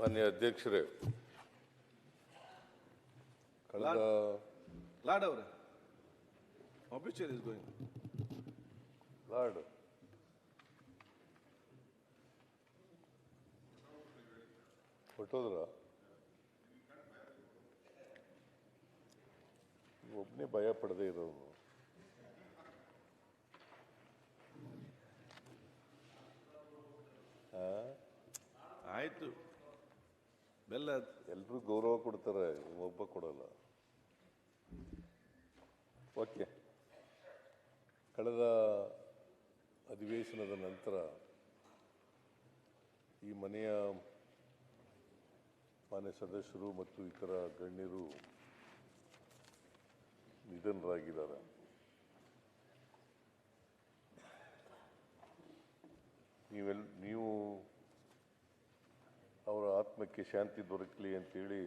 ಮಾನ್ಯ ಅಧ್ಯಕ್ಷರೇ. ಕಳೆದ ಲಾಡ್ ಅವರೇ ಆಫೀಸರ್ ಇಸ್ ಗೋಯಿಂಗ್ ಲಾರ್ಡ್. ಹೊಟ್ಟೋದ್ರ ಒಬ್ಬನೇ ಭಯ ಪಡದೆ ಇರೋನು ಆಯ್ತು. ಬೆಲ್ಲ ಎಲ್ಲರೂ ಗೌರವ ಕೊಡ್ತಾರೆ ಒಬ್ಬ ಕೊಡಲ್ಲ. ಓಕೆ. ಕಳೆದ ಅಧಿವೇಶನದ ನಂತರ ಈ ಮನೆಯ ಮಾನ್ಯ ಸದಸ್ಯರು ಮತ್ತು ಇತರ ಗಣ್ಯರು ನಿಧನರಾಗಿದ್ದಾರೆ. ನೀವೆಲ್ಲ ನೀವು ಆತ್ಮಕ್ಕೆ ಶಾಂತಿ ದೊರಕಲಿ ಅಂತೇಳಿ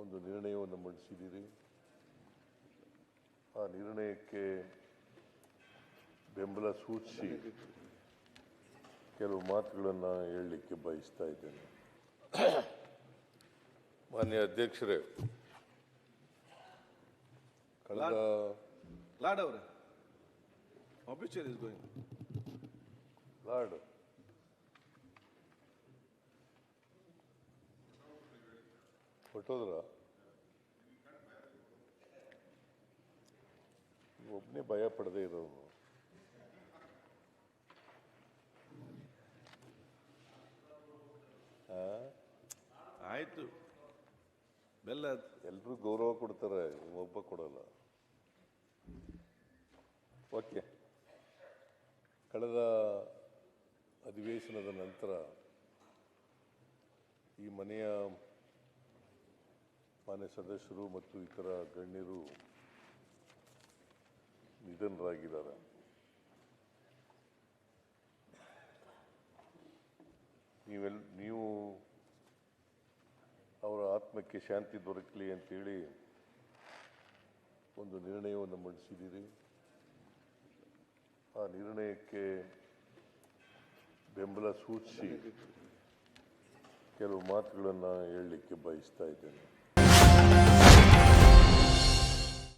ಒಂದು ನಿರ್ಣಯವನ್ನು ಮಂಡಿಸಿದ್ದೀರಿ. ಆ ನಿರ್ಣಯಕ್ಕೆ ಬೆಂಬಲ ಸೂಚಿಸಿ ಕೆಲವು ಮಾತುಗಳನ್ನು ಹೇಳಲಿಕ್ಕೆ ಬಯಸ್ತಾ ಇದ್ದೇನೆ. ಮಾನ್ಯ ಅಧ್ಯಕ್ಷರೇ ಕಳೆದ ಲಾಡ್ ಅವರೇ ಆಫೀಸರ್ ಇಸ್ ಗೋಯಿಂಗ್. ಲಾರ್ಡ್ ಹೊಟ್ಟೋದ್ರ ಒಬ್ಬನೇ ಭಯ ಪಡದೆ ಇರೋನು ಆಯ್ತು. ಬೆಲ್ಲ ಎಲ್ಲರೂ ಗೌರವ ಕೊಡ್ತಾರೆ ಒಬ್ಬ ಕೊಡಲ್ಲ. ಓಕೆ. ಕಳೆದ ಅಧಿವೇಶನದ ನಂತರ ಈ ಮನೆಯ ಮಾನ್ಯ ಸದಸ್ಯರು ಮತ್ತು ಇತರ ಗಣ್ಯರು ನಿಧನರಾಗಿದ್ದಾರೆ. ನೀವೆಲ್ ನೀವು ಅವರ ಆತ್ಮಕ್ಕೆ ಶಾಂತಿ ದೊರಕಲಿ ಅಂತೇಳಿ ಒಂದು ನಿರ್ಣಯವನ್ನು ಮಂಡಿಸಿದ್ದೀರಿ. ಆ ನಿರ್ಣಯಕ್ಕೆ ಬೆಂಬಲ ಸೂಚಿಸಿ ಕೆಲವು ಮಾತುಗಳನ್ನು ಹೇಳಲಿಕ್ಕೆ ಬಯಸ್ತಾ ಇದ್ದೇನೆ.